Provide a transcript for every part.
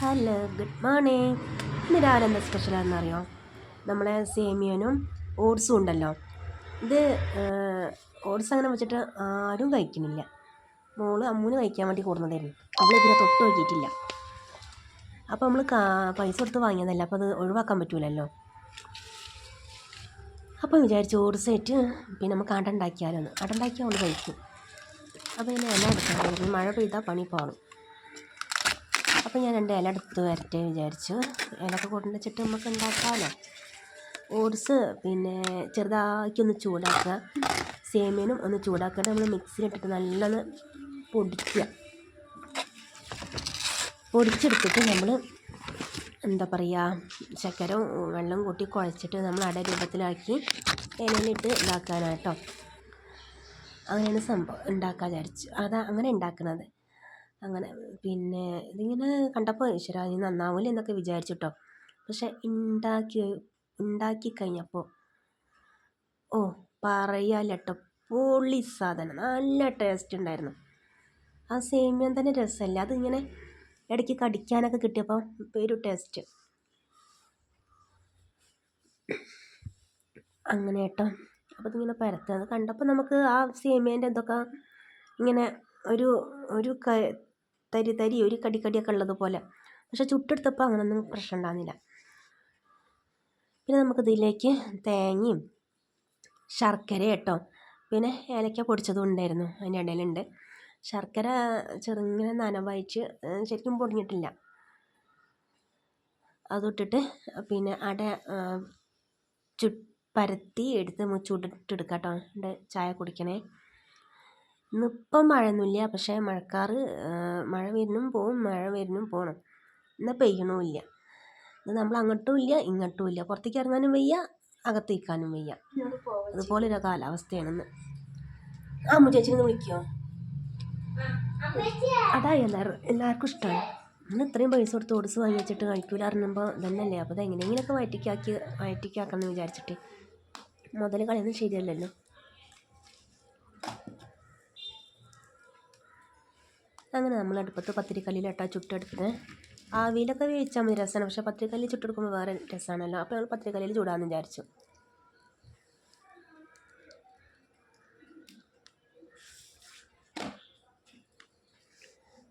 Hello good morning. ഇന്ന് രാവിലെ എന്താ സ്പെഷ്യലാണെന്ന് അറിയോ നമ്മളെ സേമിയനും ഓട്സും ഉണ്ടല്ലോ. ഇത് ഓട്സ് അങ്ങനെ വെച്ചിട്ട് ആരും കഴിക്കുന്നില്ല. മോൾ അമ്മൂന് കഴിക്കാൻ വേണ്ടി കൂടുന്നതായിരുന്നു. അവൾ ഇതിനെ തൊട്ട് നോക്കിയിട്ടില്ല. അപ്പോൾ നമ്മൾ പൈസ കൊടുത്ത് വാങ്ങിയതല്ല അപ്പോൾ അത് ഒഴിവാക്കാൻ പറ്റൂലല്ലോ. അപ്പം വിചാരിച്ചു ഓട്സ് ആയിട്ട് പിന്നെ നമുക്ക് അട ഉണ്ടാക്കിയാലോ ഉണ്ടാക്കിയാൽ അവൾ കഴിക്കും. അപ്പോൾ പിന്നെ എല്ലാം എടുക്കാൻ മഴ പെയ്താൽ പണി പോകണം അപ്പോൾ ഞാൻ രണ്ട് ഇല എടുത്ത് വരട്ടെ വിചാരിച്ചു. ഇലയൊക്കെ കൊണ്ടുവച്ചിട്ട് നമുക്ക് ഉണ്ടാക്കാമല്ലോ ഓട്സ് പിന്നെ ചെറുതാക്കി ഒന്ന് ചൂടാക്കുക. സേമിയനും ഒന്ന് ചൂടാക്കിയിട്ട് നമ്മൾ മിക്സിയിലിട്ടിട്ട് നല്ലൊന്ന് പൊടിക്കുക. പൊടിച്ചെടുത്തിട്ട് നമ്മൾ എന്താ പറയുക ശർക്കര വെള്ളം കൂട്ടി കുഴച്ചിട്ട് നമ്മൾ അട രൂപത്തിലാക്കി ഇലയിലിട്ട് ഇതാക്കാനാട്ടോ അങ്ങനെയാണ് സംഭവം ഉണ്ടാക്കാൻ വിചാരിച്ചു. അതാ അങ്ങനെ ഉണ്ടാക്കുന്നത്. അങ്ങനെ പിന്നെ ഇതിങ്ങനെ കണ്ടപ്പോൾ ഈശ്വരാ ഇത് നന്നാവില്ല എന്നൊക്കെ വിചാരിച്ചു കേട്ടോ പക്ഷെ ഉണ്ടാക്കി ഉണ്ടാക്കി കഴിഞ്ഞപ്പോൾ ഓ പറയാല്ല കേട്ടോ പൊളി സാധനം നല്ല ടേസ്റ്റ് ഉണ്ടായിരുന്നു ആ സേമിയം തന്നെ രസമല്ല അതിങ്ങനെ ഇടയ്ക്ക് കടിക്കാനൊക്കെ കിട്ടിയപ്പോൾ ഒരു ടേസ്റ്റ് അങ്ങനെ കേട്ടോ അപ്പോൾ ഇതിങ്ങനെ പരത്തുക. കണ്ടപ്പോൾ നമുക്ക് ആ സേമിയേന്റെ എന്തൊക്കെ ഇങ്ങനെ ഒരു ഒരു തരി തരി ഒരു കടി കടിയൊക്കെ ഉള്ളതുപോലെ പക്ഷെ ചുട്ടെടുത്തപ്പോൾ അങ്ങനൊന്നും പ്രശ്നം ഉണ്ടാകുന്നില്ല പിന്നെ നമുക്ക് ഇതിലേക്ക് തേങ്ങയും ശർക്കര കേട്ടോ. പിന്നെ ഏലക്ക പൊടിച്ചതും ഉണ്ടായിരുന്നു അതിന്റെ ഇടയിലുണ്ട്. ശർക്കര ചെറുങ്ങനെ നനവായിച്ച് ശരിക്കും പൊടിഞ്ഞിട്ടില്ല. അതിട്ടിട്ട് പിന്നെ അട ചു പരത്തി എടുത്ത് ചുട്ടിട്ടെടുക്കാം കേട്ടോ. ചായ കുടിക്കണേ. ഇന്നിപ്പം മഴയൊന്നുമില്ല. പക്ഷേ മഴക്കാറ് മഴ വരുന്നും പോവും മഴ വരുന്നും പോകണം എന്നാൽ പെയ്യണമില്ല ഇത് നമ്മൾ അങ്ങോട്ടും ഇല്ല ഇങ്ങോട്ടും ഇല്ല. പുറത്തേക്ക് ഇറങ്ങാനും വയ്യ അകത്തേക്കാനും വയ്യ. അതുപോലെ ഒരു കാലാവസ്ഥയാണെന്ന് ആ ചേച്ചിനെ വിളിക്കുമോ അതാ എല്ലാവരും എല്ലാവർക്കും ഇഷ്ടമാണ് ഇന്ന് ഇത്രയും പൈസ കൊടുത്ത് ഓടിസ് വാങ്ങി വെച്ചിട്ട് കഴിക്കൂല അറിയുമ്പോൾ തന്നെയല്ലേ അപ്പോൾ അത് എങ്ങനെയെങ്കിലുമൊക്കെ വയറ്റിക്കാക്കി വയറ്റിക്കാക്കാമെന്ന് വിചാരിച്ചിട്ട്. മുതൽ കളിയൊന്നും ശരിയല്ലല്ലോ. അങ്ങനെ നമ്മൾ അടുപ്പത്ത് പത്തിരിക്കല്ലിലിട്ടാ ചുട്ടെടുക്കുന്നത് ആവിയിലൊക്കെ വേവിച്ചാൽ മതി രസമാണ്. പക്ഷേ പത്തിരിക്കല്ലിൽ ചുട്ടെടുക്കുമ്പോൾ വേറെ രസമാണല്ലോ. അപ്പോൾ നമ്മൾ പത്തിരിക്കല്ലിൽ ചൂടാമെന്ന് വിചാരിച്ചു.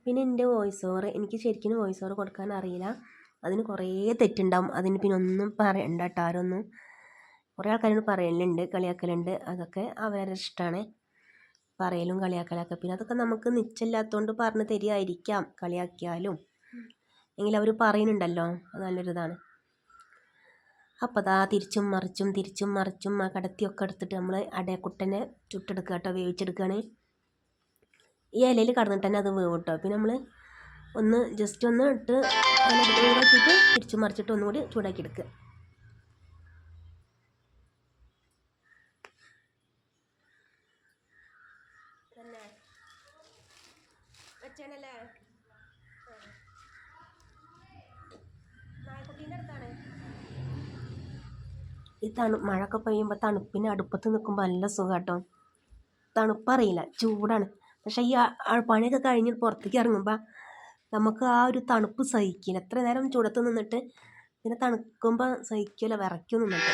പിന്നെ എന്റെ വോയിസ് ഓവർ എനിക്ക് ശരിക്കും വോയിസ് ഓവർ കൊടുക്കാൻ അറിയില്ല. അതിന് കുറേ തെറ്റുണ്ടാവും. അതിന് പിന്നെ ഒന്നും പറയണ്ട കേട്ടോ ആരൊന്നും. കുറേ ആൾക്കാരോട് പറയലുണ്ട് കളിയാക്കലുണ്ട്. അതൊക്കെ അവരുടെ ഇഷ്ടമാണ്. പറയലും കളിയാക്കലൊക്കെ. പിന്നെ അതൊക്കെ നമുക്ക് നിച്ചല്ലാത്തോണ്ട് പറഞ്ഞു തരികയായിരിക്കാം കളിയാക്കിയാലും. എങ്കിലും അവർ പറയുന്നുണ്ടല്ലോ അത് നല്ലൊരിതാണ്. അപ്പോൾ അതാ തിരിച്ചും മറിച്ചും തിരിച്ചും മറിച്ചും ആ കടത്തിയൊക്കെ എടുത്തിട്ട് നമ്മൾ അടയക്കുട്ടനെ ചുട്ടെടുക്കുക കേട്ടോ വേവിച്ചെടുക്കുകയാണ്. ഈ ഇലയിൽ കടന്നിട്ട് തന്നെ അത് വേവ് കേട്ടോ. പിന്നെ നമ്മൾ ഒന്ന് ജസ്റ്റ് ഒന്ന് ഇട്ട് ചൂടാക്കിയിട്ട് തിരിച്ചും മറിച്ചിട്ട് ഒന്നുകൂടി ചൂടാക്കി എടുക്കുക. വെച്ചാണല്ലേ ഈ തണു മഴയൊക്കെ പെയ്യുമ്പോൾ തണുപ്പിന് അടുപ്പത്ത് നിൽക്കുമ്പോൾ നല്ല സുഖം കേട്ടോ തണുപ്പറിയില്ല ചൂടാണ്. പക്ഷേ ഈ പണിയൊക്കെ കഴിഞ്ഞ് പുറത്തേക്ക് ഇറങ്ങുമ്പോൾ നമുക്ക് ആ ഒരു തണുപ്പ് സഹിക്കില്ല എത്ര നേരം ചൂടത്ത് നിന്നിട്ട് പിന്നെ തണുക്കുമ്പോൾ സഹിക്കില്ല വിറയ്ക്കും നിന്നിട്ട്.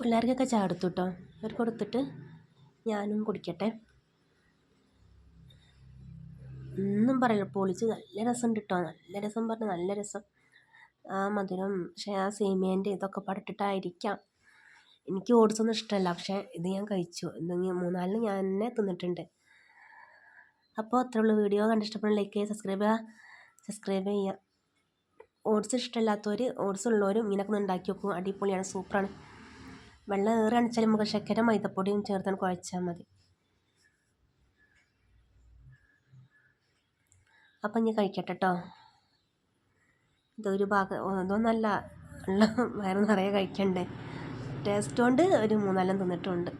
പിള്ളേർക്കൊക്കെ ചായ കൊടുത്തു കേട്ടോ അവർ കൊടുത്തിട്ട് ഞാനും കുടിക്കട്ടെ. ഒന്നും പറയില്ല പൊളിച്ച് നല്ല രസം ഉണ്ട് കേട്ടോ നല്ല രസം പറഞ്ഞാൽ നല്ല രസം. ആ മധുരം പക്ഷേ ആ സേമിയേന്റെ ഇതൊക്കെ പടട്ടിട്ടായിരിക്കാം. എനിക്ക് ഓടിച്ചൊന്നും ഇഷ്ടമല്ല പക്ഷേ ഇത് ഞാൻ കഴിച്ചു. എന്തെങ്കിലും മൂന്നാലിന് ഞാൻ തന്നെ തിന്നിട്ടുണ്ട്. അപ്പോൾ അത്രയുള്ള വീഡിയോ. കണ്ടിഷ്ടപ്പെടുന്ന ലൈക്ക് ചെയ്യുക സബ്സ്ക്രൈബ് ചെയ്യുക സബ്സ്ക്രൈബ് ചെയ്യുക. ഓട്സ് ഇഷ്ടമില്ലാത്തവർ ഓട്സ് ഉള്ളവരും ഇങ്ങനെയൊക്കെ ഉണ്ടാക്കി നോക്കും. അടിപൊളിയാണ് സൂപ്പറാണ്. വെള്ളം ഏറെ അണിച്ചാൽ നമുക്ക് ശർക്കര മൈദപ്പൊടിയും ചേർത്ത് കുഴച്ചാൽ മതി. അപ്പം ഇനി കഴിക്കട്ടെ കേട്ടോ ഇതൊരു ഭാഗം ഉള്ള വയറ് നിറയെ കഴിക്കണ്ടേ. ടേസ്റ്റ് കൊണ്ട് ഒരു മൂന്നാലും തിന്നിട്ടുണ്ട്.